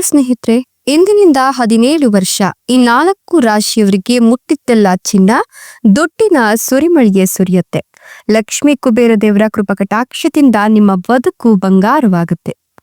ನಮಸ್ಕಾರ ಸ್ನೇಹಿತರೆ, ಇಂದಿನಿಂದ ಹದಿನೇಳು ವರ್ಷ. ಈ ನಾಲ್ಕು ರಾಶಿಯವರಿಗೆ ಮುಟ್ಟಿದ್ದೆಲ್ಲ ಚಿನ್ನ, ದೊಡ್ಡಿನ ಸುರಿಮಳಿಗೆ ಸುರಿಯುತ್ತೆ. ಲಕ್ಷ್ಮೀ ಕುಬೇರ ದೇವರ ಕೃಪಕಟಾಕ್ಷದಿಂದ ನಿಮ್ಮ ಬದುಕು ಬಂಗಾರವಾಗುತ್ತೆ.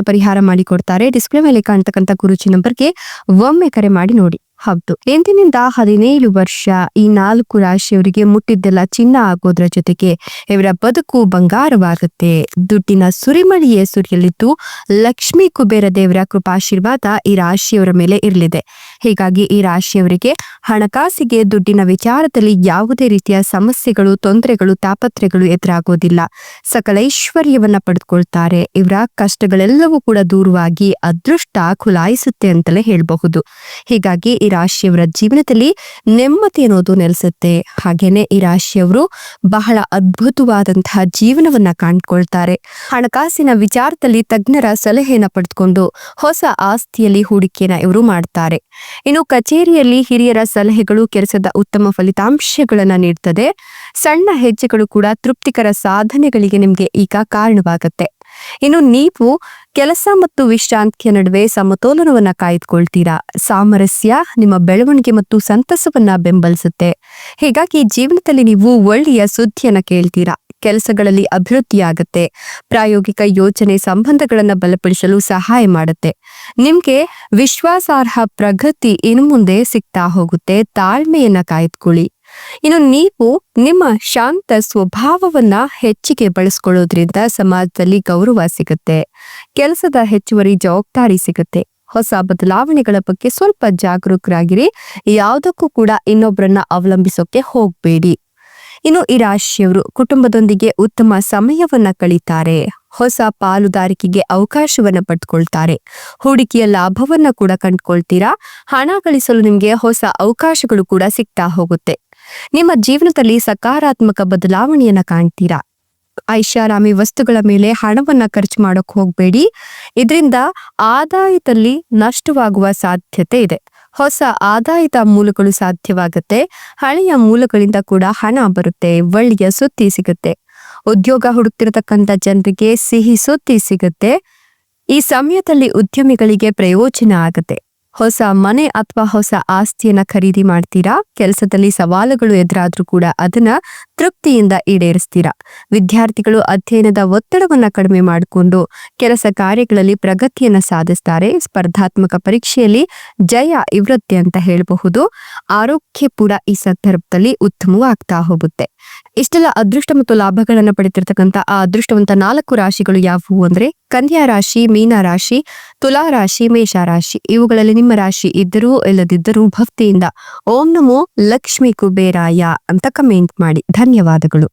ಪರಿಹಾರ ಮಾಡಿಕೊಡ್ತಾರೆ. ಡಿಸ್ಪ್ಲೇ ಮೇಲೆ ಕಾಣ್ತಕ್ಕಂಥ ಗುರುಜಿ ನಂಬರ್ಗೆ ಒಮ್ಮೆ ಕರೆ ಮಾಡಿ ನೋಡಿ. ಹೌದು. ಎಂದಿನಿಂದ ಹದಿನೇಳು ವರ್ಷ ಈ ನಾಲ್ಕು ರಾಶಿಯವರಿಗೆ ಮುಟ್ಟಿದ್ದೆಲ್ಲ ಚಿನ್ನ ಆಗೋದ್ರ ಜೊತೆಗೆ ಇವರ ಬದುಕು ಬಂಗಾರವಾಗುತ್ತೆ. ದುಡ್ಡಿನ ಸುರಿಮಳಿಯೇ ಸುರಿಯಲಿದ್ದು ಲಕ್ಷ್ಮೀ ಕುಬೇರ ದೇವರ ಕೃಪಾಶೀರ್ವಾದ ಈ ರಾಶಿಯವರ ಮೇಲೆ ಇರಲಿದೆ. ಹೀಗಾಗಿ ಈ ರಾಶಿಯವರಿಗೆ ಹಣಕಾಸಿಗೆ ದುಡ್ಡಿನ ವಿಚಾರದಲ್ಲಿ ಯಾವುದೇ ರೀತಿಯ ಸಮಸ್ಯೆಗಳು, ತೊಂದರೆಗಳು ತಾಪತ್ರೆಗಳು ಎದುರಾಗೋದಿಲ್ಲ. ಸಕಲ ಐಶ್ವರ್ಯವನ್ನ ಪಡೆದುಕೊಳ್ತಾರೆ. ಇವರ ಕಷ್ಟಗಳೆಲ್ಲವೂ ಕೂಡ ದೂರವಾಗಿ ಅದೃಷ್ಟ ಖುಲಾಯಿಸುತ್ತೆ ಅಂತಲೇ ಹೇಳಬಹುದು. ಹೀಗಾಗಿ ರಾಶಿಯವರ ಜೀವನದಲ್ಲಿ ನೆಮ್ಮದಿ ಅನ್ನೋದು ನೆಲೆಸುತ್ತೆ. ಹಾಗೇನೆ ಈ ರಾಶಿಯವರು ಬಹಳ ಅದ್ಭುತವಾದಂತಹ ಜೀವನವನ್ನ ಕಾಣ್ಕೊಳ್ತಾರೆ. ಹಣಕಾಸಿನ ವಿಚಾರದಲ್ಲಿ ತಜ್ಞರ ಸಲಹೆಯನ್ನ ಪಡೆದುಕೊಂಡು ಹೊಸ ಆಸ್ತಿಯಲ್ಲಿ ಹೂಡಿಕೆಯನ್ನ ಇವರು ಮಾಡ್ತಾರೆ. ಇನ್ನು ಕಚೇರಿಯಲ್ಲಿ ಹಿರಿಯರ ಸಲಹೆಗಳು ಕೆಲಸದ ಉತ್ತಮ ಫಲಿತಾಂಶಗಳನ್ನ ನೀಡ್ತದೆ. ಸಣ್ಣ ಹೆಜ್ಜೆಗಳು ಕೂಡ ತೃಪ್ತಿಕರ ಸಾಧನೆಗಳಿಗೆ ನಿಮ್ಗೆ ಈಗ ಕಾರಣವಾಗತ್ತೆ. ಇನ್ನು ನೀವು ಕೆಲಸ ಮತ್ತು ವಿಶ್ರಾಂತಿಯ ನಡುವೆ ಸಮತೋಲನವನ್ನ ಕಾಯ್ದುಕೊಳ್ತೀರಾ? ಸಾಮರಸ್ಯ, ನಿಮ್ಮ ಬೆಳವಣಿಗೆ ಮತ್ತು ಸಂತಸವನ್ನ ಬೆಂಬಲಿಸುತ್ತೆ. ಹೀಗಾಗಿ ಜೀವನದಲ್ಲಿ ನೀವು ಒಳ್ಳೆಯ ಸುದ್ದಿಯನ್ನ ಕೇಳ್ತೀರಾ? ಕೆಲಸಗಳಲ್ಲಿ ಅಭಿವೃದ್ಧಿಯಾಗತ್ತೆ. ಪ್ರಾಯೋಗಿಕ ಯೋಜನೆ ಸಂಬಂಧಗಳನ್ನ ಬಲಪಡಿಸಲು ಸಹಾಯ ಮಾಡುತ್ತೆ. ನಿಮ್ಗೆ ವಿಶ್ವಾಸಾರ್ಹ ಪ್ರಗತಿ ಇನ್ನು ಮುಂದೆ ಸಿಗ್ತಾ ಹೋಗುತ್ತೆ. ತಾಳ್ಮೆಯನ್ನ ಕಾಯ್ದುಕೊಳ್ಳಿ. ಇನ್ನು ನೀವು ನಿಮ್ಮ ಶಾಂತ ಸ್ವಭಾವವನ್ನ ಹೆಚ್ಚಿಗೆ ಬಳಸ್ಕೊಳ್ಳೋದ್ರಿಂದ ಸಮಾಜದಲ್ಲಿ ಗೌರವ ಸಿಗುತ್ತೆ, ಕೆಲಸದ ಹೆಚ್ಚುವರಿ ಜವಾಬ್ದಾರಿ ಸಿಗುತ್ತೆ. ಹೊಸ ಬದಲಾವಣೆಗಳ ಬಗ್ಗೆ ಸ್ವಲ್ಪ ಜಾಗರೂಕರಾಗಿರಿ, ಯಾವುದಕ್ಕೂ ಕೂಡ ಇನ್ನೊಬ್ಬರನ್ನ ಅವಲಂಬಿಸೋಕೆ ಹೋಗ್ಬೇಡಿ. ಇನ್ನು ಈ ರಾಶಿಯವರು ಕುಟುಂಬದೊಂದಿಗೆ ಉತ್ತಮ ಸಮಯವನ್ನ ಕಳೀತಾರೆ, ಹೊಸ ಪಾಲುದಾರಿಕೆಗೆ ಅವಕಾಶವನ್ನ ಪಡ್ಕೊಳ್ತಾರೆ, ಹೂಡಿಕೆಯ ಲಾಭವನ್ನ ಕೂಡ ಕಂಡ್ಕೊಳ್ತೀರಾ, ಹಣ ಗಳಿಸಲು ನಿಮ್ಗೆ ಹೊಸ ಅವಕಾಶಗಳು ಕೂಡ ಸಿಗ್ತಾ ಹೋಗುತ್ತೆ. ನಿಮ್ಮ ಜೀವನದಲ್ಲಿ ಸಕಾರಾತ್ಮಕ ಬದಲಾವಣೆಯನ್ನ ಕಾಣ್ತೀರಾ? ಐಷಾರಾಮಿ ವಸ್ತುಗಳ ಮೇಲೆ ಹಣವನ್ನ ಖರ್ಚು ಮಾಡೋಕ್ ಹೋಗ್ಬೇಡಿ. ಇದರಿಂದ ಆದಾಯದಲ್ಲಿ ನಷ್ಟವಾಗುವ ಸಾಧ್ಯತೆ ಇದೆ. ಹೊಸ ಆದಾಯದ ಮೂಲಗಳು ಸಾಧ್ಯವಾಗುತ್ತೆ. ಹಳೆಯ ಮೂಲಗಳಿಂದ ಕೂಡ ಹಣ ಬರುತ್ತೆ. ಒಳ್ಳೆಯ ಸುದ್ದಿ ಸಿಗುತ್ತೆ. ಉದ್ಯೋಗ ಹುಡುಕ್ತಿರತಕ್ಕಂಥ ಜನರಿಗೆ ಸಿಹಿ ಸುದ್ದಿ ಸಿಗುತ್ತೆ. ಈ ಸಮಯದಲ್ಲಿ ಉದ್ಯಮಿಗಳಿಗೆ ಪ್ರಯೋಜನ ಆಗುತ್ತೆ. ಹೊಸ ಮನೆ ಅಥವಾ ಹೊಸ ಆಸ್ತಿಯನ್ನ ಖರೀದಿ ಮಾಡ್ತೀರಾ? ಕೆಲಸದಲ್ಲಿ ಸವಾಲುಗಳು ಎದುರಾದ್ರೂ ಕೂಡ ಅದನ್ನ ತೃಪ್ತಿಯಿಂದ ಈಡೇರಿಸ್ತೀರಾ? ವಿದ್ಯಾರ್ಥಿಗಳು ಅಧ್ಯಯನದ ಒತ್ತಡವನ್ನ ಕಡಿಮೆ ಮಾಡಿಕೊಂಡು ಕೆಲಸ ಕಾರ್ಯಗಳಲ್ಲಿ ಪ್ರಗತಿಯನ್ನ ಸಾಧಿಸ್ತಾರೆ. ಸ್ಪರ್ಧಾತ್ಮಕ ಪರೀಕ್ಷೆಯಲ್ಲಿ ಜಯ ಇವೃತ್ತೆ ಅಂತ ಹೇಳಬಹುದು. ಆರೋಗ್ಯ ಕೂಡ ಈ ಸಂದರ್ಭದಲ್ಲಿ ಉತ್ತಮವಾಗ್ತಾ ಹೋಗುತ್ತೆ. ಇಷ್ಟೆಲ್ಲ ಅದೃಷ್ಟ ಮತ್ತು ಲಾಭಗಳನ್ನ ಪಡೆದಿರ್ತಕ್ಕಂಥ ಆ ಅದೃಷ್ಟವಂತ ನಾಲ್ಕು ರಾಶಿಗಳು ಯಾವುವು ಅಂದ್ರೆ ಕನ್ಯಾ ರಾಶಿ, ಮೀನ ರಾಶಿ, ತುಲಾ ರಾಶಿ, ಮೇಷ ರಾಶಿ. ಇವುಗಳಲ್ಲಿ ನಿಮ್ಮ ರಾಶಿ ಇದ್ದರೂ ಇಲ್ಲದಿದ್ದರೂ ಭಕ್ತಿಯಿಂದ ಓಂ ನಮೋ ಲಕ್ಷ್ಮಿ ಕುಬೇರಾಯ ಅಂತ ಕಮೆಂಟ್ ಮಾಡಿ. ಧನ್ಯವಾದಗಳು.